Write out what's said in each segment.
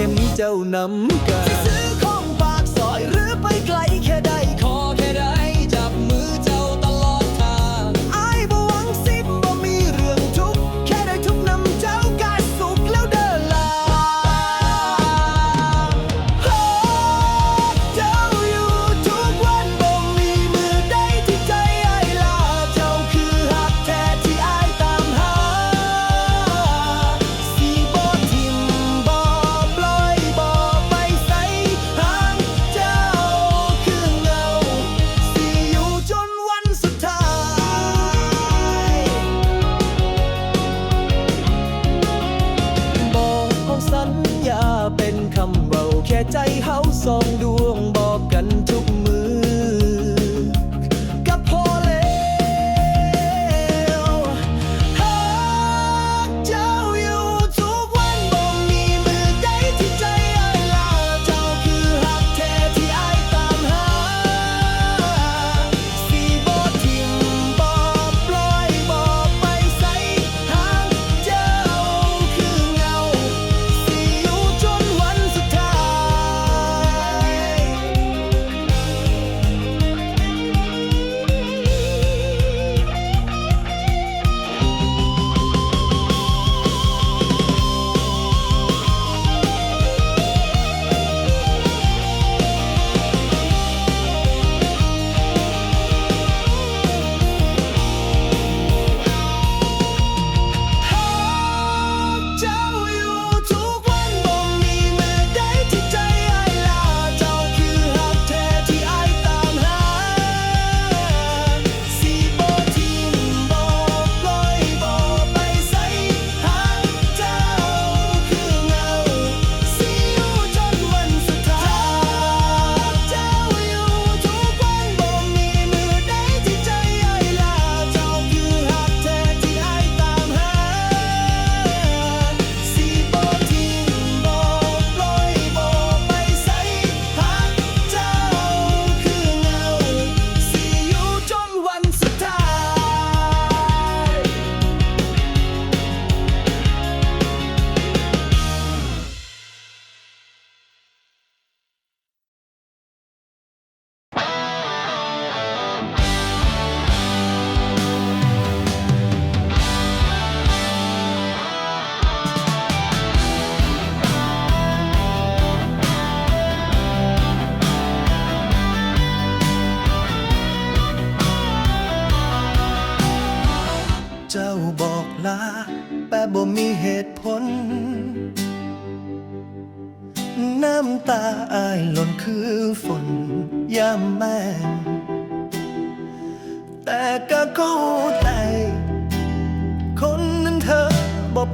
เข้มเจ้านำกัน ใจเฮาส่องดู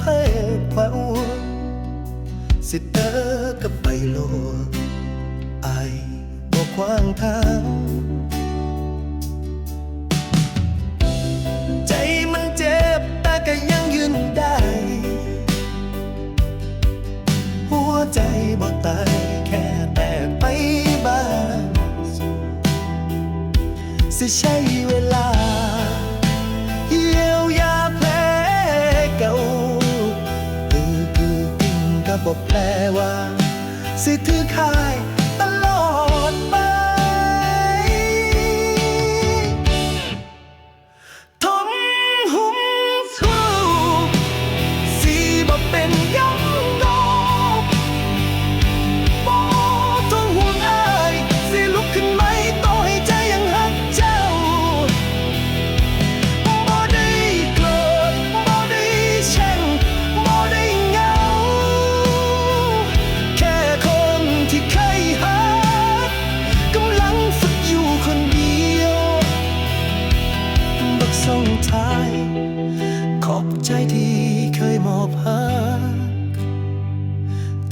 เพกเว้าสิเตอกับไปโลไอบอกควางทาง ใจมันเจ็บแต่ก็ยังยืนได้ หัวใจบอกตายแค่แตกไปบ้าง สิใช่เวลา ว่าสิทธิ์ค่า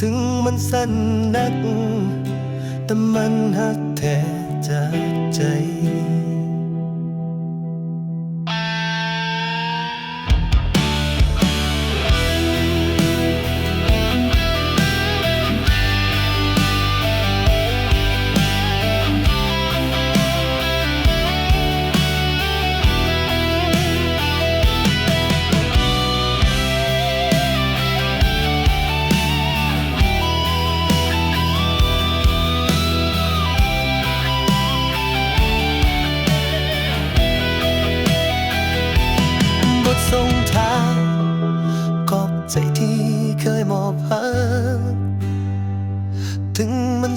ถึงมันสั้นนัก แต่มันหักแท้จากใจ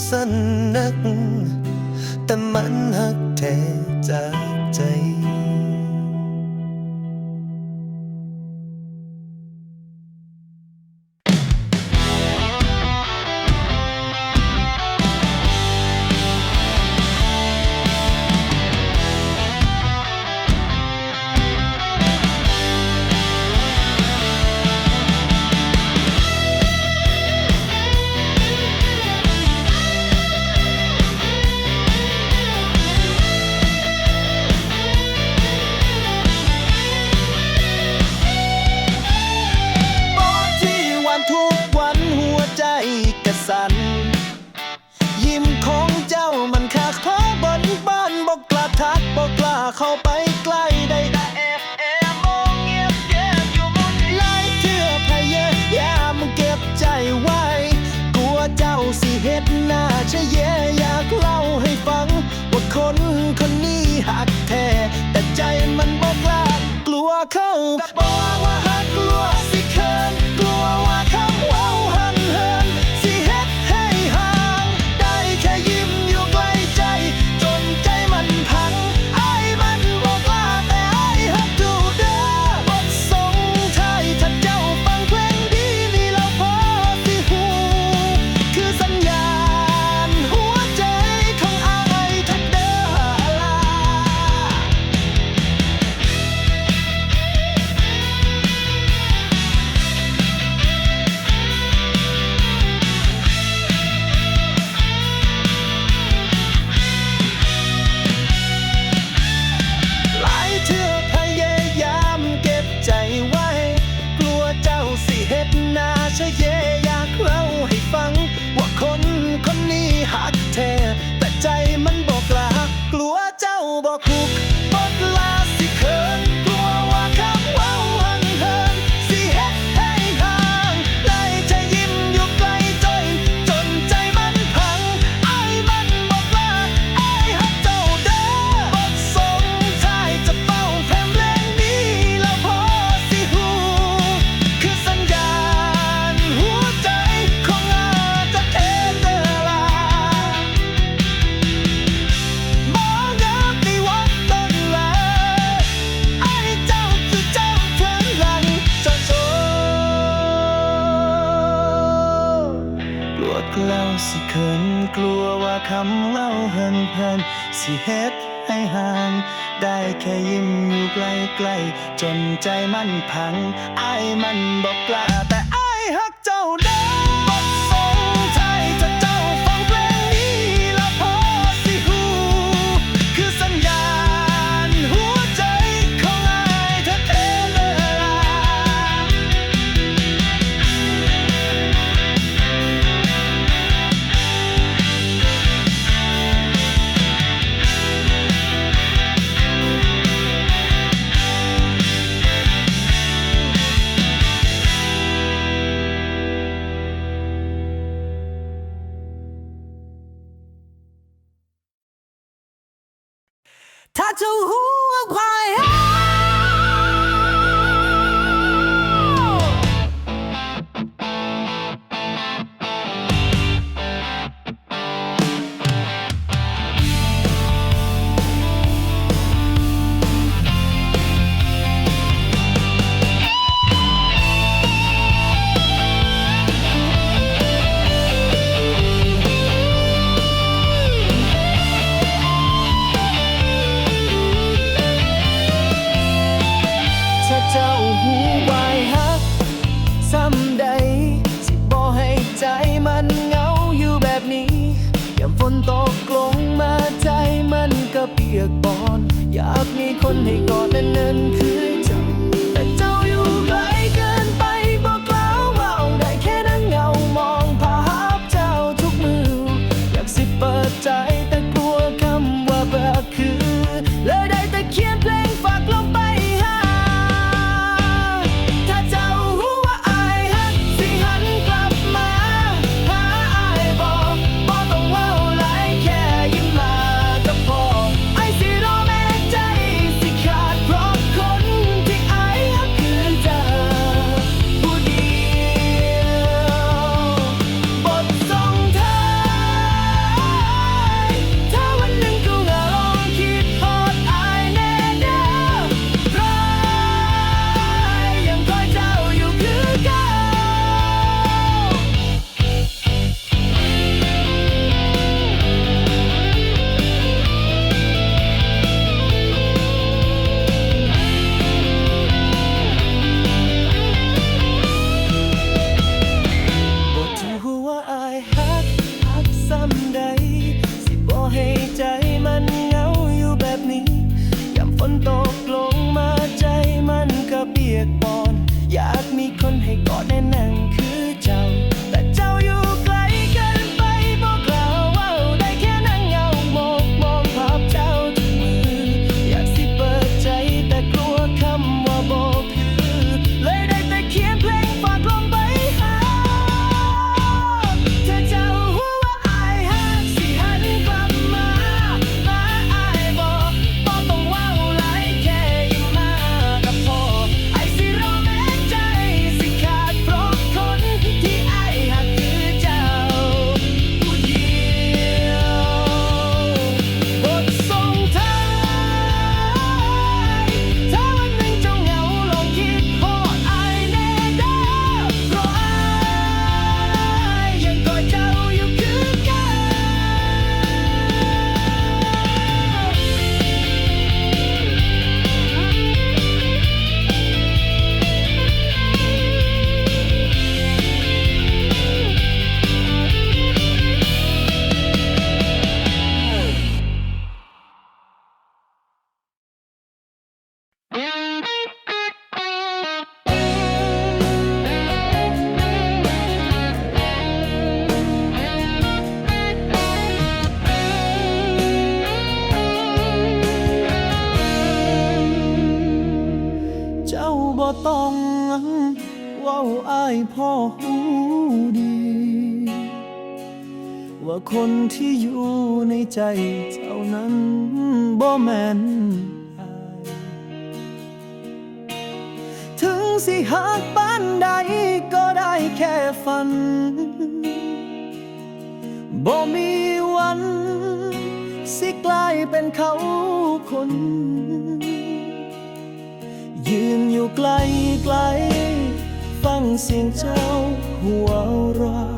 สั้นนัก แต่มันหักแทใจ เข้าไปใกล้ได้แต่แอบแอบมองเงียบเงียบอยู่มุมนี้ไล่เถื่อพยายามเก็บใจไว้ กลัวเจ้าสิเฮ็ดหน้าเชยอยากเล่าให้ฟัง ว่าคนคนนี้หักแท้แต่ใจมันบอกล้ากลัวเขาแต่บอก ค่ยิ้มอยู่ใกล้ๆจนใจมันพังอายมันบอกลาแต่ อยากมีคนให้กอดแน่นคืน คนที่อยู่ในใจเจ้านั้นบ่แม่นถึงสิหักปานใดก็ได้แค่ฝันบ่มีวัน สิกลายเป็นเขาคน ยืนอยู่ไกลไกล ฟังเสียงเจ้าหัวเราะ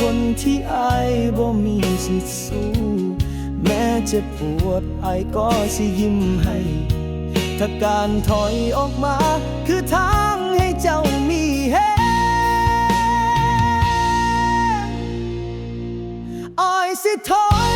คนที่อายบ่มีสิทธิ์สู้ แม้จะปวดอายก็สิยิ้มให้ ถ้าการถอยออกมา คือทางให้เจ้ามีแฮงอายสิถอย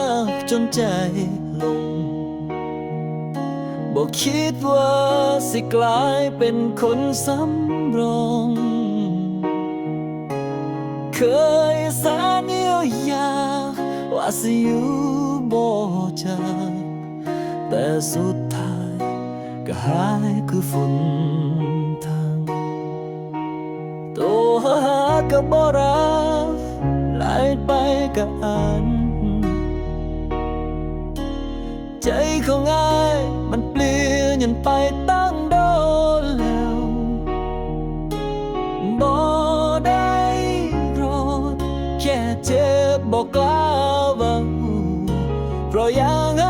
ากจนใจลงบอกคิดว่าสิกลายเป็นคนสำรอง เคยสานเยียวยาว่าสิอยู่บ่จากแต่สุดท้ายก็หายคือฝุ่นทางตัวหากับบ่รักไหลไปกับอัน ใจของอาย มันเปลี่ยนยันไปตั้งโดนแล้วบ่ได้รอดแค่เจ็บบอกกล่าวว่าเพราะยัง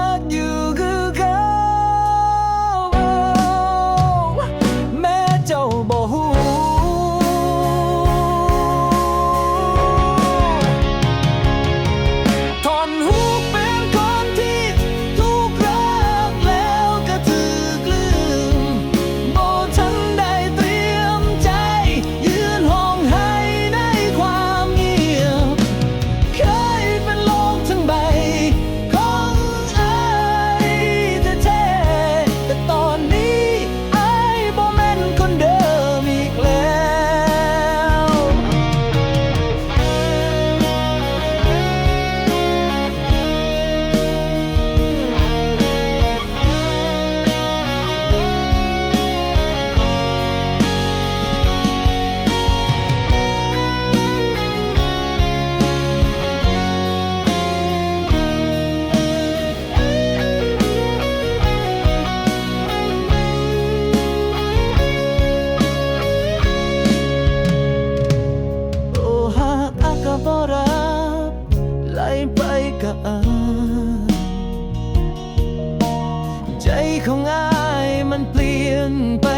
simple.